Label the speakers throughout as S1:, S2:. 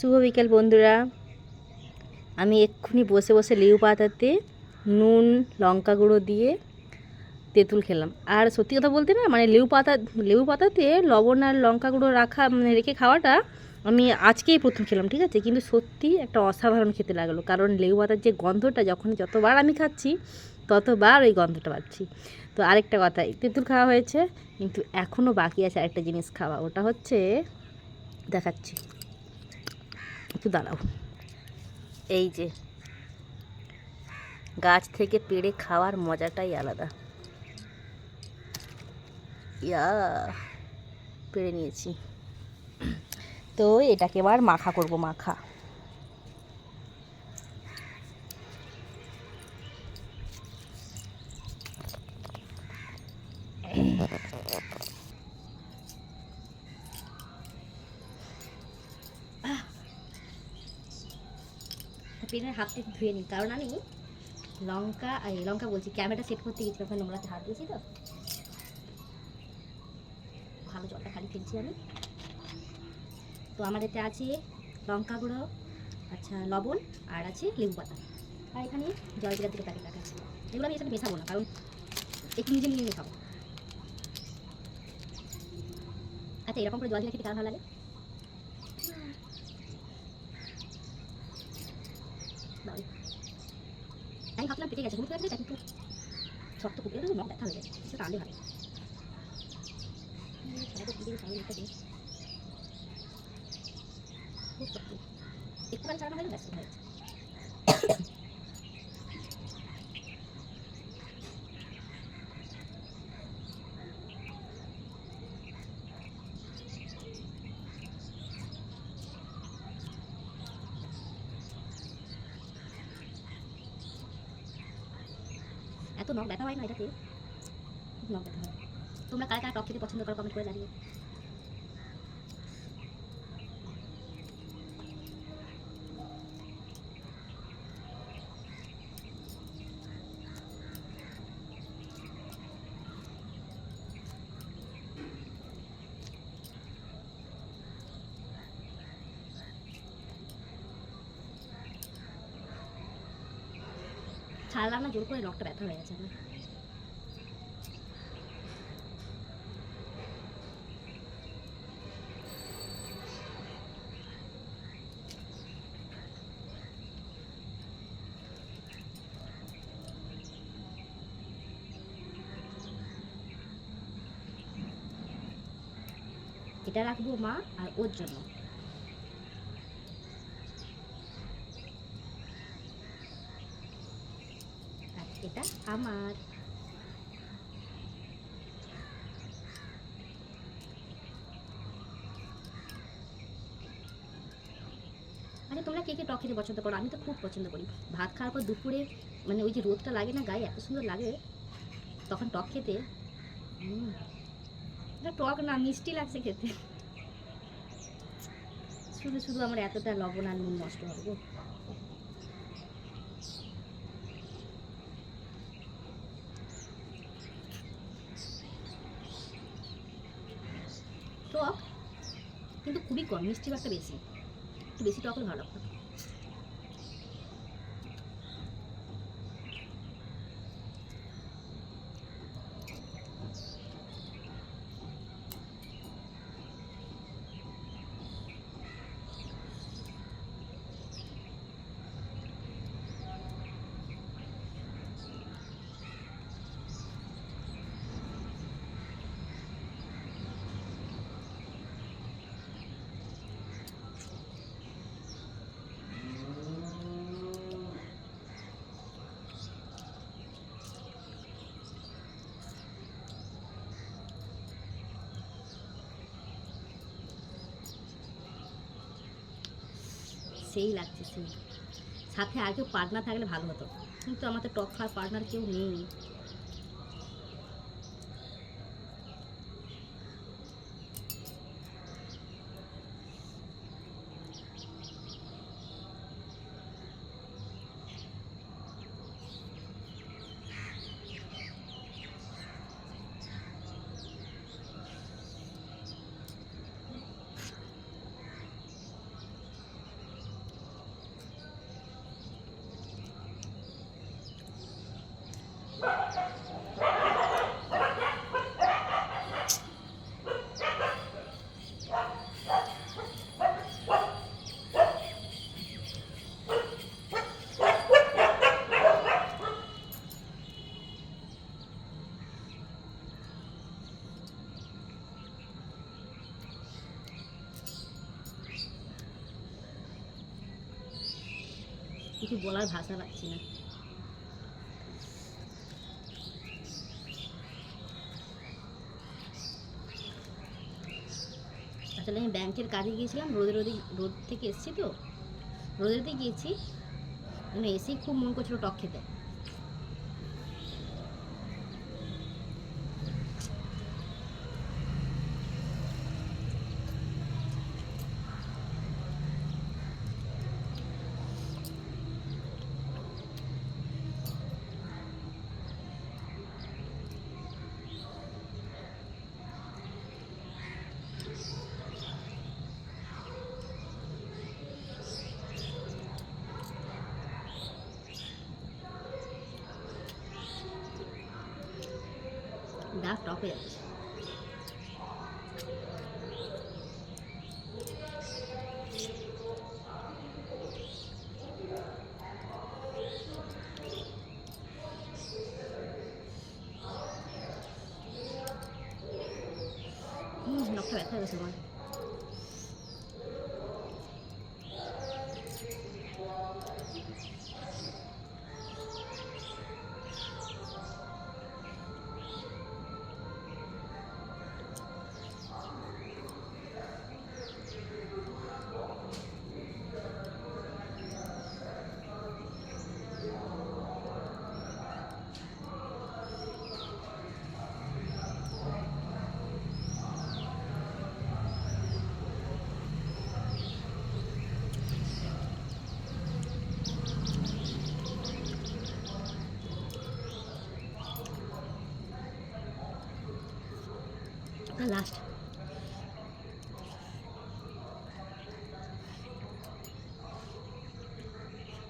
S1: শুভ বিকেল, বন্ধুরা। আমি এক্ষুনি বসে বসে লেবু পাতাতে নুন, লঙ্কা গুঁড়ো দিয়ে তেঁতুল খেলাম। আর সত্যি কথা বলতে না মানে লেবু পাতা, লেবু পাতাতে লবণ আর লঙ্কা গুঁড়ো রাখা মানে রেখে খাওয়াটা আমি আজকেই প্রথম খেলাম, ঠিক আছে? কিন্তু সত্যি একটা অসাধারণ খেতে লাগল। কারণ লেবু পাতার যে গন্ধটা যখন যতবার আমি খাচ্ছি, ততবার ওই গন্ধটা পাচ্ছি। তো আরেকটা কথা, তেঁতুল খাওয়া হয়েছে, কিন্তু এখনও বাকি আছে আরেকটা জিনিস খাওয়া। ওটা হচ্ছে, দেখাচ্ছি। একটু দাঁড়াও। এই যে, গাছ থেকে পেড়ে খাওয়ার মজাটাই আলাদা। ইয়া, পেড়ে নিয়েছি। তো এটাকে এবার মাখা করব, মাখা। পেনের হাতটা ধুয়ে নিই। কারণ আমি লঙ্কা, এই লঙ্কা বলছি ক্যামেরা সেট করতে গেছিলাম ওখানে নোংরাতে হাত দিয়েছি তো। ভালো জলটা খালি ফেলছি আমি। তো আমার এতে আছে লঙ্কা গুঁড়ো আচ্ছা লবণ, আর আছে লেবু পাতা। আর এখানে জল জিরার দিকে প্যাকেট রাখা আছে। এগুলো আমি এখানে মেশাবো না, কারণ একটু নিজে নিয়ে মেশাবো। আচ্ছা এরকম করে জল জিরা খেতে কার ভালো লাগে? আমি ভাবলাম পেটে গেছে হলুদ হয়ে গেছে কিন্তু শক্ত গেলে মগ ব্যথা হয়ে হুম, সারাটা কুপিয়ে সারাটা একটা চালানো হয়ে যাচ্ছে। এত নখ ব্যথা হয় না এটাতে খুব নখ ব্যথা হয়। তোমরা কারা কারা টক খেতে পছন্দ করো কমেন্ট করে জানিয়ে ছাড়লাম না জোর করে নখটা ব্যথা হয়ে গেছে আমার। এটা রাখব মা আর ওর জন্য আর এটা আমার। মানে তোমরা কে কে টক খেতে পছন্দ করো? আমি তো খুব পছন্দ করি। ভাত খাওয়ার পর দুপুরে মানে ওই যে রোদটা লাগে না গায়ে, এত সুন্দর লাগে, তখন টক খেতে। টক না, মিষ্টি লাগছে খেতে। শুধু শুধু আমার এতটা লবণ আর নুন নষ্ট হবে গো টক কিন্তু খুবই কম মিষ্টি ভাগটা বেশি। একটু বেশি টক হলে ভালো। লাগতো সেই লাগছে সেই সাথে আর কেউ পার্টনার থাকলে ভালো হতো। কিন্তু আমাদের টক খাওয়ার পার্টনার কেউ নেই। কিছু বলার ভাষা পাচ্ছি না। আসলে আমি ব্যাংকের কাজে গিয়েছিলাম, রোদে রোদে, রোদ থেকে এসেছি তো। রোদেতে গিয়েছি মানে এসেই খুব মন করছিল টক খেতে। ডাক টক হয়ে যাচ্ছে হুম নখটা ব্যথা লাস্ট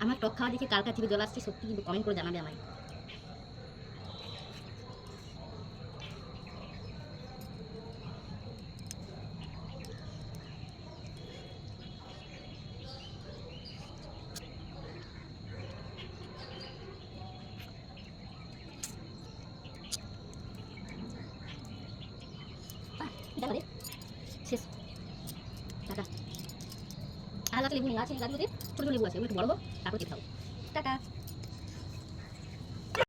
S1: আমার টক খাওয়া দেখে কার কাছে জল আসছে সত্যি কিন্তু কমেন্ট করে জানাবে আমায় আহ, এটা রে শেষ টাটা আর গাছে লেবু আছে গাছগুলোতে ছোটো ছোটো লেবু আছে, ওগুলো একটু বড় হোক, তারপর খেতে টাটা।